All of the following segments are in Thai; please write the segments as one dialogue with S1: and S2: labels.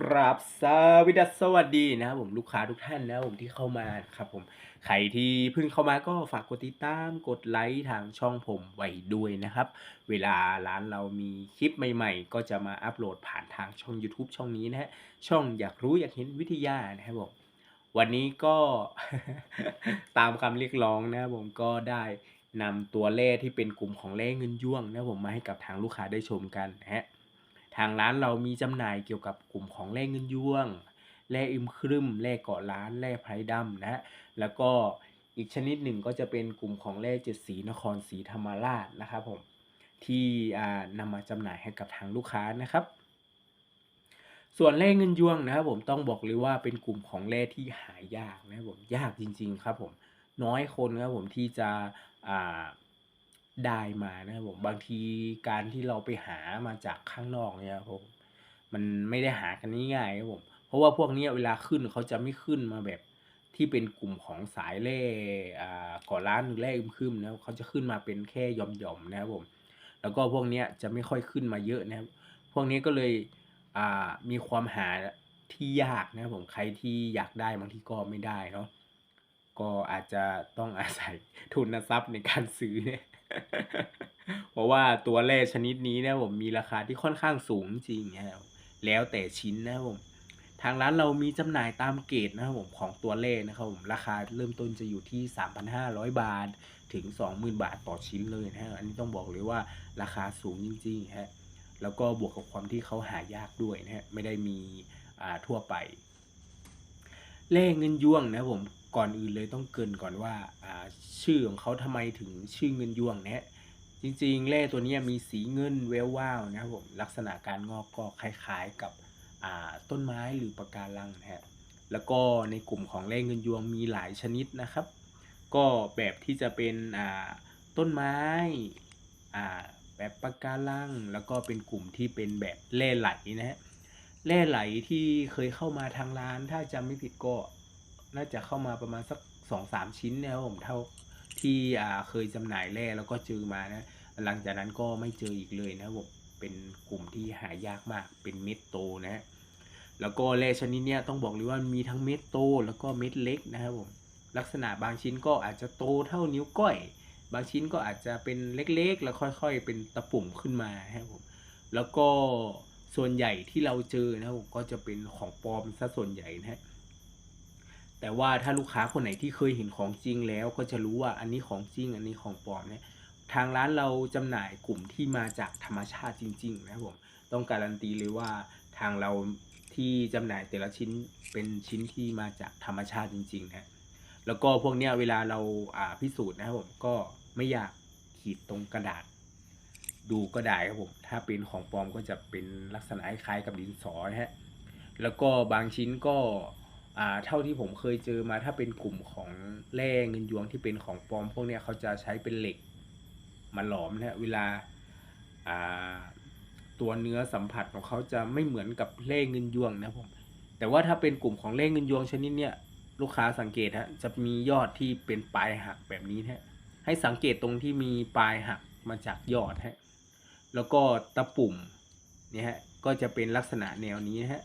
S1: กราบสวิดัสวัสดีนะครับผมลูกค้าทุกท่านนะผมที่เข้ามาครับผมใครที่เพิ่งเข้ามาก็ฝากกดติดตามกดไลค์ทางช่องผมไว้ด้วยนะครับ เวลาร้านเรามีคลิปใหม่ๆ ก็จะมาอัปโหลดผ่านทางช่อง YouTube ช่องนี้นะฮะช่องอยากรู้อยากเห็นวิทยานะครับผมวันนี้ก็ตามคำเรียกร้องนะครับผมก็ได้นำตัวเลขที่เป็นกลุ่มของเลขเงินย่วงนะครับผมมาให้กับทางลูกค้าได้ชมกันนะฮะ ทางร้านเรามีจำหน่ายเกี่ยวกับกลุ่มของแร่เงินยวง แร่อึมครึม แร่เกาะล้าน แร่ไพรดำนะฮะแล้วก็อีกชนิดหนึ่งก็จะเป็นกลุ่มของแร่เจ็ดสีนครศรีธรรมราชนะครับผม ที่อ่านำมาจำหน่ายให้กับทางลูกค้านะครับ ส่วนแร่เงินยวงนะครับผมต้องบอกเลยว่าเป็นกลุ่มของแร่ที่หายากนะครับผมยากจริง ๆ ครับผมน้อยคนครับผมที่จะอ่า ได้มานะครับผมบางทีการที่เราไปหามาจากข้างนอกเนี่ยครับผมมันไม่ได้หากันง่ายๆครับผมเพราะว่าพวกนี้เวลาขึ้นเขาจะไม่ขึ้นมาแบบที่เป็นกลุ่มของสายเล่อ่าก่อร้านหรือแร่อึมครึมนะเขาจะขึ้นมาเป็นแค่หย่อมๆนะครับผมแล้วก็พวกนี้จะไม่ค่อยขึ้นมาเยอะนะครับ พวกนี้ก็เลยมีความหาที่ยากนะครับผมใครที่อยากได้บางทีก็ไม่ได้เนาะ ก็อาจจะต้องอาศัยทุนทรัพย์ในการซื้อเนี่ยเพราะว่าตัวแร่ชนิดนี้นะผมมีราคาที่ค่อนข้างสูงจริงนะครับแล้วแต่ชิ้นนะครับผมทางร้านเรามีจำหน่ายตามเกรดนะครับผมของตัวเลขนะครับผมราคาเริ่มต้นจะอยู่ที่ 3,500 บาทถึง 20,000 บาทต่อชิ้นเลยนะฮะอันนี้ต้องบอกเลยว่าราคาสูงจริงๆฮะแล้วก็บวกกับความที่เขาหายากด้วยนะฮะไม่ได้มีอ่าทั่วไปเลขเงินยวงนะครับผม ก่อนอื่นเลยต้องเกรินก่อนว่าชื่อของเขาทำไมถึงชื่อเงินยวงเนะฮะจริงๆ เลขตัวนี้มีสีเงินแวววาวนะครับผมลักษณะการงอกก็คล้ายๆกับต้นไม้หรือปะการังนะฮะแล้วก็ในกลุ่มของเลขเงินยวงมีหลายชนิดนะครับ ก็แบบที่จะเป็นต้นไม้แบบปะการังแล้วก็เป็นกลุ่มที่เป็นแบบเล่ไหลนะฮะแร่ไหลที่เคยเข้ามาทางร้านถ้าจำไม่ผิดก็ น่าจะเข้ามาประมาณสักสองสามชิ้นนะครับผมเท่าที่เคยจำหน่ายแร่แล้วก็เจอมานะหลังจากนั้นก็ไม่เจออีกเลยนะครับผมเป็นกลุ่มที่หายากมากเป็นเม็ดโตนะฮะแล้วก็แร่ชนิดเนี้ยต้องบอกเลยว่ามีทั้งเม็ดโตแล้วก็เม็ดเล็กนะครับผมลักษณะบางชิ้นก็อาจจะโตเท่านิ้วก้อย บางชิ้นก็อาจจะเป็นเล็กๆ แล้วค่อยๆ เป็นตะปุ่มขึ้นมานะครับผมแล้วก็ส่วนใหญ่ที่เราเจอนะครับผมก็จะเป็นของปลอมซะส่วนใหญ่นะฮะ แต่ว่าถ้าลูกค้าคนไหนที่เคยเห็นของจริงแล้วก็จะรู้ว่าอันนี้ของจริง อันนี้ของปลอมเนี่ยทางร้านเราจำหน่ายกลุ่มที่มาจากธรรมชาติจริง ๆ นะครับผมต้องการันตีเลยว่าทางเราที่จำหน่ายแต่ละชิ้นเป็นชิ้นที่มาจากธรรมชาติจริงๆนะแล้วก็พวกเนี้ยเวลาเราอ่าพิสูจน์นะครับผมก็ไม่อยากขีดตรงกระดาษ ดูก็ได้ครับผมถ้าเป็นของปลอมก็จะเป็นลักษณะคล้ายกับดินสอนะฮะแล้วก็บางชิ้นก็ อ่าเท่าที่ผมเคยเจอมาถ้าเป็นกลุ่มของแร่เงินยวงที่เป็นของปลอมพวกเนี้ยเขาจะใช้เป็นเหล็กมาหลอมนะเวลาอ่าตัวเนื้อสัมผัสของเขาจะไม่เหมือนกับแร่เงินยวงนะผมแต่ว่าถ้าเป็นกลุ่มของแร่เงินยวงชนิดเนี้ยลูกค้าสังเกตฮะจะมียอดที่เป็นปลายหักแบบนี้นะฮะให้สังเกตตรงที่มีปลายหักมาจากยอดฮะแล้วก็ตะปุ่มเนี่ยฮะก็จะเป็นลักษณะแนวนี้นะฮะ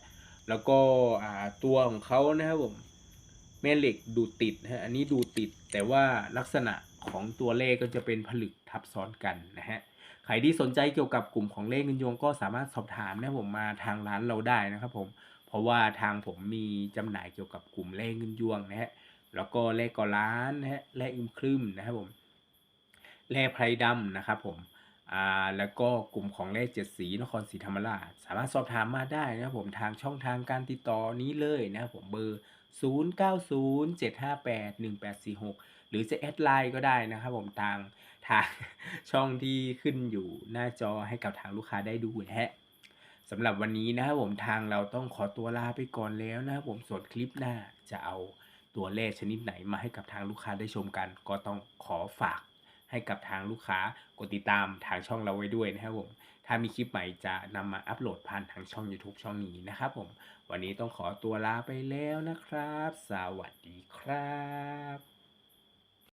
S1: แล้วก็ตัวของเขานะครับผมแม่เหล็กดูติดฮะอันนี้ดูติดแต่ว่าลักษณะของตัวเลขก็จะเป็นผลึกทับซ้อนกันนะฮะใครที่สนใจเกี่ยวกับกลุ่มของเลขเงินยวงก็สามารถสอบถามนะครับผมมาทางร้านเราได้นะครับผมเพราะว่าทางผมมีจำหน่ายเกี่ยวกับกลุ่มเลขเงินยวงนะฮะแล้วก็เลขก่อล้านนะฮะเลขอึมครึมนะครับผมแร่ไพรดำนะครับผม อ่าแล้วก็กลุ่มของแร่เจ็ดสีนครศรีธรรมราช สามารถสอบถามมาได้นะครับผมทางช่องทางการติดต่อนี้เลยนะครับผมเบอร์ 0 9 0 7 5 8 1 8 4 6 หรือจะแอดไลน์ก็ได้นะครับผมทางทางช่องที่ขึ้นอยู่หน้าจอให้กับทางลูกค้าได้ดูนะฮะสำหรับวันนี้นะครับผมทางเราต้องขอตัวลาไปก่อนแล้วนะครับผมส่วนคลิปหน้าจะเอาตัวเลขชนิดไหนมาให้กับทางลูกค้าได้ชมกัน ก็ต้องขอฝาก ให้กับทางลูกค้ากดติดตามทางช่องเราไว้ด้วยนะครับผมถ้ามีคลิปใหม่จะนำมาอัปโหลดผ่านทางช่อง YouTube ช่องนี้นะครับผม วันนี้ต้องขอตัวลาไปแล้วนะครับ สวัสดีครับ